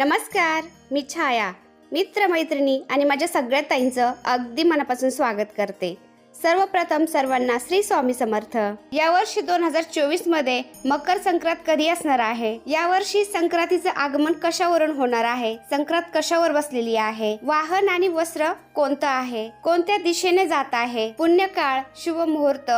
नमस्कार मी छाया मित्रमैत्रिणी आणि माझ्या सगळ्या ताईंचं अगदी मनापासून स्वागत करते. सर्वप्रथम सर्वांना श्री स्वामी समर्थ. यावर्षी दोन हजार चोवीसमध्ये मकर संक्रांत कधी असणार आहे? यावर्षी संक्रांतीचं आगमन कशावरून होणार आहे? संक्रांत कशावर बसलेली आहे? वाहन आणि वस्त्र कोणतं आहे? कोणत्या दिशेने जात आहे? पुण्यकाळ शुभ मुहूर्त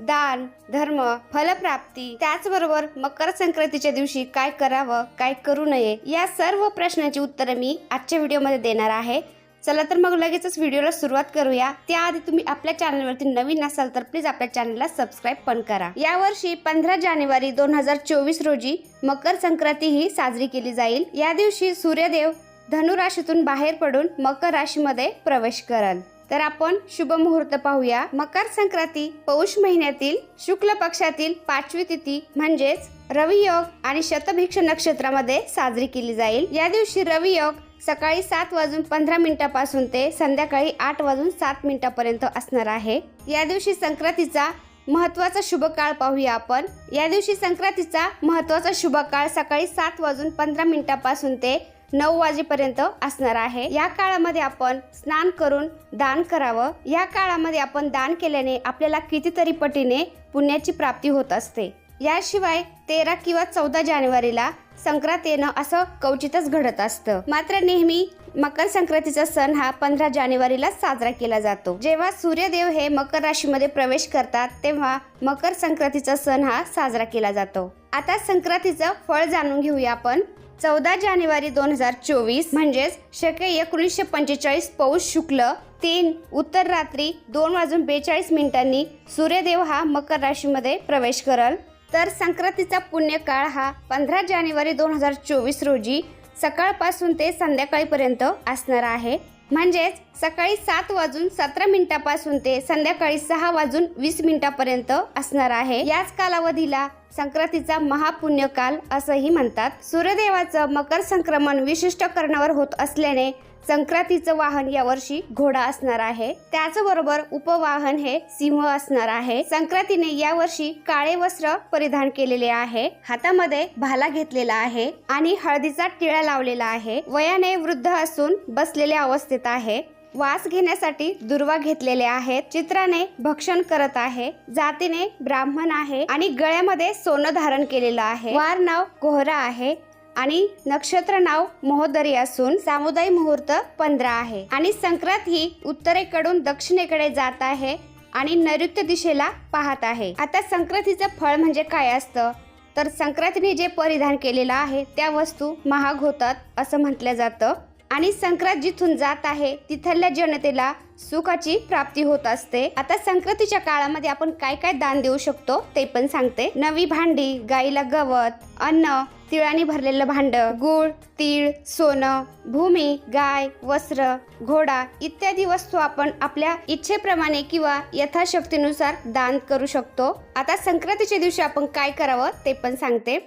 दान धर्म फलप्राप्ती त्याचबरोबर मकर संक्रांतीच्या दिवशी काय करावं काय करू नये या सर्व प्रश्नांची उत्तरं मी आजच्या व्हिडिओमध्ये देणार आहे. चला तर मग लगेचच व्हिडिओला सुरुवात करूया. त्याआधी तुम्ही आपल्या चॅनलवरती नवीन असाल तर प्लीज आपल्या चॅनलला सबस्क्राईब पण करा. यावर्षी पंधरा जानेवारी दोन हजार चोवीस रोजी मकर संक्रांती ही साजरी केली जाईल. या दिवशी सूर्यदेव धनुराशीतून बाहेर पडून मकर राशीमध्ये प्रवेश करल. तर आपण शुभ मुहूर्त पाहूया. मकर संक्रांती पौष महिन्यातील शुक्ल पक्षातील पाचवी तिथी म्हणजेच रवियोग आणि शतभिक्ष नक्षत्रामध्ये साजरी केली जाईल. या दिवशी रवियोग सकाळी सात वाजून पंधरा मिनिटापासून ते संध्याकाळी आठ वाजून सात मिनिटापर्यंत असणार आहे. या दिवशी संक्रांतीचा महत्त्वाचा शुभ काळ पाहूया आपण. या दिवशी संक्रांतीचा महत्त्वाचा शुभ काळ सकाळी सात वाजून पंधरा मिनिटापासून ते नऊ वाजेपर्यंत असणार आहे. या काळामध्ये आपण स्नान करून दान करावं. या काळामध्ये आपण दान केल्याने आपल्याला कितीतरी पटीने पुण्याची प्राप्ती होत असते. याशिवाय तेरा किंवा चौदा जानेवारीला संक्रांत येणं असं कवचितच घडत असतं. मात्र नेहमी मकर संक्रांतीचा सण हा पंधरा जानेवारीला साजरा केला जातो. जेव्हा सूर्यदेव हे मकर राशीमध्ये प्रवेश करतात तेव्हा मकर संक्रांतीचा सण हा साजरा केला जातो. आता संक्रांतीचं फळ जाणून घेऊया आपण. चौदा जानेवारी दोन हजार चोवीस म्हणजेच शके एकोणीसशे पंचेचाळीस पौष शुक्ल तीन उत्तर रात्री दोन वाजून बेचाळीस मिनिटांनी सूर्यदेव हा मकर राशीमध्ये प्रवेश करल. तर संक्रांतीचा पुण्यकाळ हा पंधरा जानेवारी दोन हजार चोवीस रोजी सकाळपासून ते संध्याकाळीपर्यंत असणार आहे. म्हणजेच सकाळी सात वाजून सतरा मिनिटापासून ते संध्याकाळी सहा वाजून वीस मिनिटापर्यंत असणार आहे. याच कालावधीला संक्रांतीचा महापुण्यकाल असंही म्हणतात. सूर्यदेवाचं मकर संक्रमण विशिष्ट कर्णावर होत असल्याने संक्रांतीचं वाहन यावर्षी घोडा असणार आहे. त्याचबरोबर उपवाहन हे सिंह असणार आहे. संक्रांतीने यावर्षी काळे वस्त्र परिधान केलेले आहे. हातामध्ये भाला घेतलेला आहे आणि हळदीचा टिळा लावलेला आहे. वयाने वृद्ध असून बसलेल्या अवस्थेत आहे. वास घेण्यासाठी दुर्वा घेतलेले आहेत. चित्राने भक्षण करत आहे. जातीने ब्राह्मण आहे आणि गळ्यामध्ये सोनं धारण केलेलं आहे. वार नाव कोहरा आहे. आणि नक्षत्र नाव महोदरी असून सामुदायिक मुहूर्त पंधरा आहे. आणि संक्रांत ही उत्तरेकडून दक्षिणेकडे जात आहे आणि नैऋत्य दिशेला पाहत आहे. आता संक्रांतीचं फळ म्हणजे काय असतं? तर संक्रांतीने जे परिधान केलेलं आहे त्या वस्तू महाग होतात असं म्हटलं जातं. आणि संक्रांत जिथून जात आहे तिथल्या जनतेला सुखाची प्राप्ती होत असते. आता संक्रांतीच्या काळामध्ये आपण काय काय दान देऊ शकतो ते पण सांगते. नवी भांडी गाईला गवत अन्न तिळाने भरलेलं भांड गुळ तीळ सोनं भूमी गाय वस्त्र घोडा इत्यादी वस्तू आपण आपल्या इच्छेप्रमाणे किंवा यथाशक्तीनुसार दान करू शकतो. आता संक्रांतीच्या दिवशी आपण काय करावं ते पण सांगते.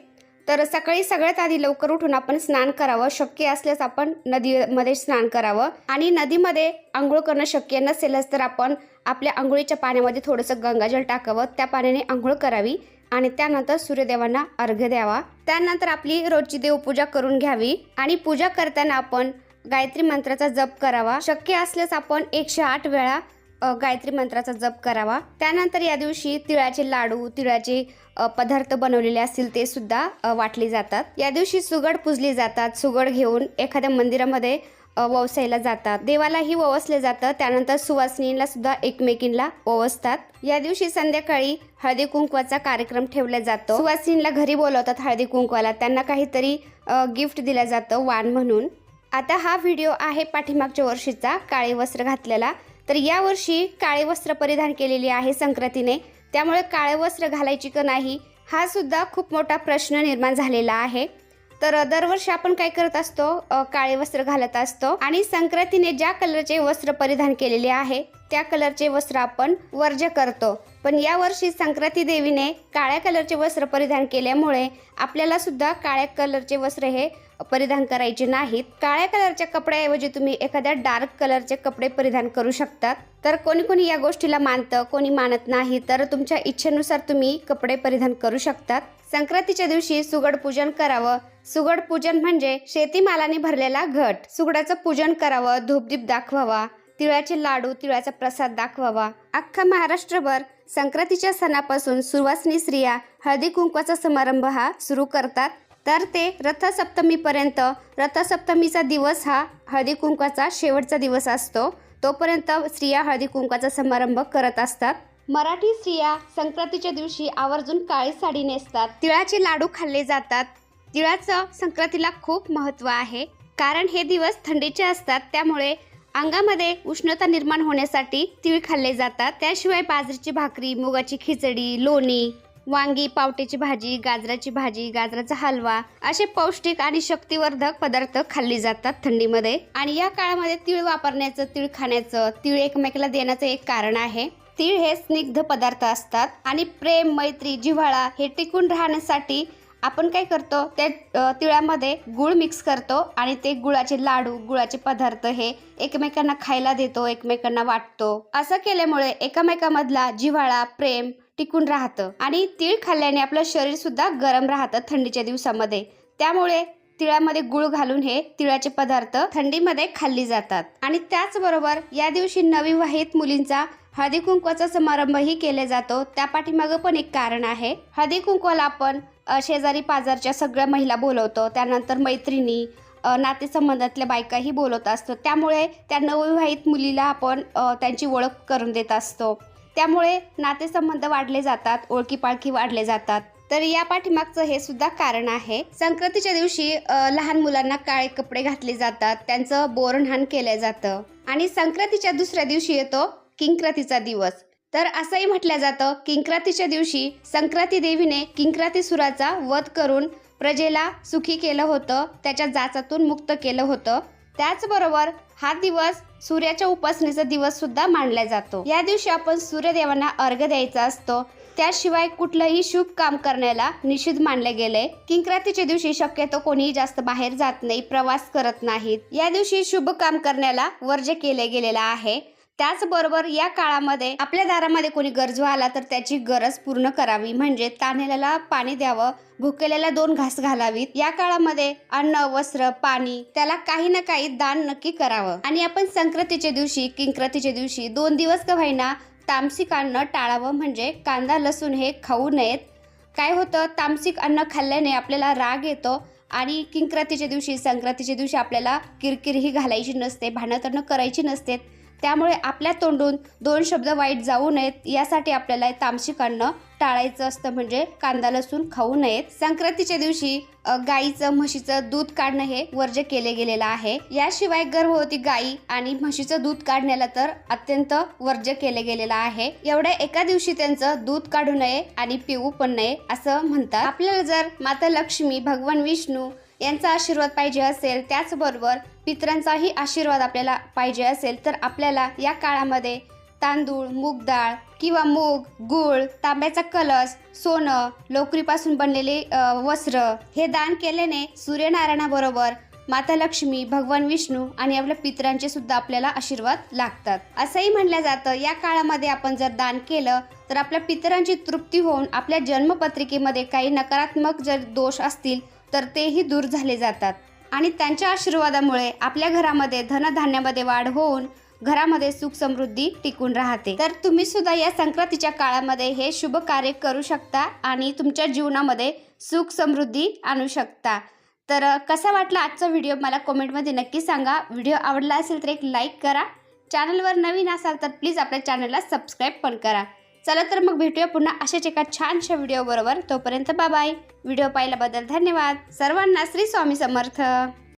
तर सकाळी सगळ्यात आधी लवकर उठून आपण स्नान करावं. शक्य असल्यास आपण नदीमध्ये स्नान करावं. आणि नदीमध्ये आंघोळ करणं शक्य नसेलच तर आपण आपल्या आंघोळीच्या पाण्यामध्ये थोडंसं गंगाजल टाकावं. त्या पाण्याने आंघोळ करावी आणि त्यानंतर सूर्यदेवांना अर्घ्य द्यावा. त्यानंतर आपली रोजची देवपूजा करून घ्यावी आणि पूजा करताना आपण गायत्री मंत्राचा जप करावा. शक्य असल्यास आपण एकशे आठ वेळा गायत्री मंत्राचा जप करावा. त्यानंतर या दिवशी तिळाचे लाडू तिळाचे पदार्थ बनवलेले असतील ते सुद्धा वाटले जातात. या दिवशी सुगड पुजली जातात. सुगड घेऊन एखाद्या मंदिरामध्ये वसायला ववसायला जातात. देवालाही ववसले जातं. त्यानंतर सुवासिनीला सुद्धा एकमेकींना ववसतात. या दिवशी संध्याकाळी हळदी कुंकवाचा कार्यक्रम ठेवला जातो. सुवासिनीला घरी बोलवतात हळदी कुंकवाला. त्यांना काहीतरी गिफ्ट दिलं जातं वाण म्हणून. आता हा व्हिडिओ आहे पाठीमागच्या वर्षीचा काळे वस्त्र घातलेला. तर यावर्षी काळे वस्त्र परिधान केलेली आहे संक्रांतीने. त्यामुळे काळे वस्त्र घालायची का नाही हा सुद्धा खूप मोठा प्रश्न निर्माण झालेला आहे. तर दरवर्षी आपण काय करत असतो? काळे वस्त्र घालत असतो. आणि संक्रांतीने ज्या कलरचे वस्त्र परिधान केलेले आहे त्या कलरचे वस्त्र आपण वर्ज करतो. पण यावर्षी संक्रांती देवीने काळ्या कलरचे वस्त्र परिधान केल्यामुळे आपल्याला सुद्धा काळ्या कलरचे वस्त्र हे परिधान करायचे नाहीत. काळ्या कलरच्या कपड्याऐवजी तुम्ही एखाद्या डार्क कलरचे कपडे परिधान करू शकतात. तर कोणी कोणी या गोष्टीला मानतं कोणी मानत नाही तर तुमच्या इच्छेनुसार तुम्ही कपडे परिधान करू शकतात. संक्रांतीच्या दिवशी सुगड पूजन करावं. सुगड पूजन म्हणजे शेतीमालाने भरलेला घट. सुगडाचं पूजन करावं धूपदीप दाखवावा तिळाचे लाडू तिळाचा प्रसाद दाखवावा. अख्खा महाराष्ट्रभर संक्रांतीच्या सणापासून सुवासनी स्त्रिया हळदी कुंकवाचा समारंभ हा सुरू करतात. तर ते रथसप्तमीपर्यंत रथसप्तमीचा दिवस हा हळदी कुंकवाचा शेवटचा दिवस असतो. तोपर्यंत स्त्रिया हळदी कुंकवाचा समारंभ करत असतात. मराठी स्त्रिया संक्रांतीच्या दिवशी आवर्जून काळी साडी नेसतात. तिळाचे लाडू खाल्ले जातात. तिळाचं संक्रांतीला खूप महत्त्व आहे. कारण हे दिवस थंडीचे असतात त्यामुळे अंगामध्ये उष्णता निर्माण होण्यासाठी तिळ खाल्ले जातात. त्याशिवाय बाजरीची भाकरी मुगाची खिचडी लोणी वांगी पावट्याची भाजी गाजराची भाजी गाजराचा हलवा असे पौष्टिक आणि शक्तिवर्धक पदार्थ खाल्ले जातात थंडीमध्ये. आणि या काळामध्ये तीळ वापरण्याचं तीळ खाण्याचं तीळ एकमेकाला देण्याचं एक कारण आहे. तीळ हे स्निग्ध पदार्थ असतात आणि प्रेम मैत्री जिव्हाळा हे टिकून राहण्यासाठी आपण काय करतो? त्या तिळामध्ये गुळ मिक्स करतो आणि ते गुळाचे लाडू गुळाचे पदार्थ हे एकमेकांना खायला देतो एकमेकांना वाटतो. असं केल्यामुळे एकमेकांमधला जिव्हाळा प्रेम टिकून राहतं आणि तीळ खाल्ल्याने आपलं शरीर सुद्धा गरम राहतं थंडीच्या दिवसामध्ये. त्यामुळे तिळामध्ये गुळ घालून हे तिळाचे पदार्थ थंडीमध्ये खाल्ली जातात. आणि त्याचबरोबर या दिवशी नविवाहित मुलींचा हळदी कुंकवाचा समारंभही केला जातो. त्या पाठीमागं पण एक कारण आहे. हळदी कुंकवाला आपण शेजारी पाजारच्या सगळ्या महिला बोलवतो. त्यानंतर मैत्रिणी नातेसंबंधातल्या बायकाही बोलवत असतो. त्यामुळे त्या नवविवाहित मुलीला आपण त्यांची ओळख करून देत असतो. त्यामुळे नातेसंबंध वाढले जातात ओळखी पाळखी वाढले जातात. तर या पाठीमागचं हे सुद्धा कारण आहे. संक्रांतीच्या दिवशी लहान मुलांना काळे कपडे घातले जातात. त्यांचं बोरणहाण केलं जातं. आणि संक्रांतीच्या दुसऱ्या दिवशी येतो किंक्रातीचा दिवस. तर असंही म्हटलं जातं किंक्रातीच्या दिवशी संक्रांती देवीने किंक्राती सुराचा वध करून प्रजेला सुखी केलं होतं त्याच्या जाचातून मुक्त केलं होतं. त्याचबरोबर हा दिवस सूर्याच्या उपासनेचा दिवस सुद्धा मानला जातो. या दिवशी आपण सूर्यदेवांना अर्घ द्यायचा असतो. त्याशिवाय कुठलंही शुभ काम करण्याला निषेध मानले गेले. किंक्रातीच्या दिवशी शक्यतो कोणीही जास्त बाहेर जात नाही प्रवास करत नाहीत. या दिवशी शुभ काम करण्याला वर्ज केले गेलेला आहे. त्याचबरोबर या काळामध्ये आपल्या दारामध्ये कोणी गरजू आला तर त्याची गरज पूर्ण करावी. म्हणजे तान्हेल्याला पाणी द्यावं भुकेल्याला दोन घास घालावीत. या काळामध्ये अन्न वस्त्र पाणी त्याला काही ना काही दान नक्की करावं. आणि आपण संक्रांतीच्या दिवशी किंक्रांतीच्या दिवशी दोन दिवस का व्हायना तामसिक अन्न टाळावं. म्हणजे कांदा लसूण हे खाऊ नयेत. काय होतं? तामसिक अन्न खाल्ल्याने आपल्याला राग येतो आणि किंक्रांतीच्या दिवशी संक्रांतीच्या दिवशी आपल्याला किरकिरही घालायची नसते भांडतणं करायची नसते त्यामुळे आपल्या तोंडून दोन शब्द वाईट जाऊ नयेत यासाठी आपल्याला तामशी काढणं टाळायचं असतं म्हणजे कांदा लसूण खाऊ नयेत. संक्रांतीच्या दिवशी गाईचं म्हशीचं दूध काढणं हे वर्ज केले गेलेलं आहे. याशिवाय गर्भवती गाई आणि म्हशीचं दूध काढण्याला तर अत्यंत वर्ज केले गेलेलं आहे. एवढ्या एका दिवशी त्यांचं दूध काढू नये आणि पिऊ पण नये असं म्हणतात. आपल्याला जर माता लक्ष्मी भगवान विष्णू यांचा आशीर्वाद पाहिजे असेल त्याचबरोबर पितरांचाही आशीर्वाद आपल्याला पाहिजे असेल तर आपल्याला या काळामध्ये तांदूळ मूग डाळ किंवा मूग गूळ तांब्याचा कलश सोनं लोकरीपासून बनलेले वस्त्र हे दान केल्याने सूर्यनारायणाबरोबर माता लक्ष्मी भगवान विष्णू आणि आपल्या पित्रांचे सुद्धा आपल्याला आशीर्वाद लागतात. असंही म्हणलं जातं या काळामध्ये आपण जर दान केलं तर आपल्या पितरांची तृप्ती होऊन आपल्या जन्मपत्रिकेमध्ये काही नकारात्मक जर दोष असतील तर तेही दूर झाले जातात. आणि त्यांच्या आशीर्वादामुळे आपल्या घरामध्ये धनधान्यामध्ये वाढ होऊन घरामध्ये सुख समृद्धी टिकून राहते. तर तुम्ही सुद्धा या संक्रांतीच्या काळामध्ये हे शुभ कार्य करू शकता आणि तुमच्या जीवनामध्ये सुख समृद्धी आणू शकता. तर कसा वाटला आजचा व्हिडिओ मला कमेंटमध्ये नक्की सांगा. व्हिडिओ आवडला असेल तर एक लाईक करा. चॅनलवर नवीन असाल तर प्लीज आपल्या चॅनलला सबस्क्राईब पण करा. चला तर मग भेटूया पुन्हा अशाच एका छानशा व्हिडिओ बरोबर. तोपर्यंत बाबाय व्हिडिओ पाहिल्याबद्दल धन्यवाद. सर्वांना श्री स्वामी समर्थ.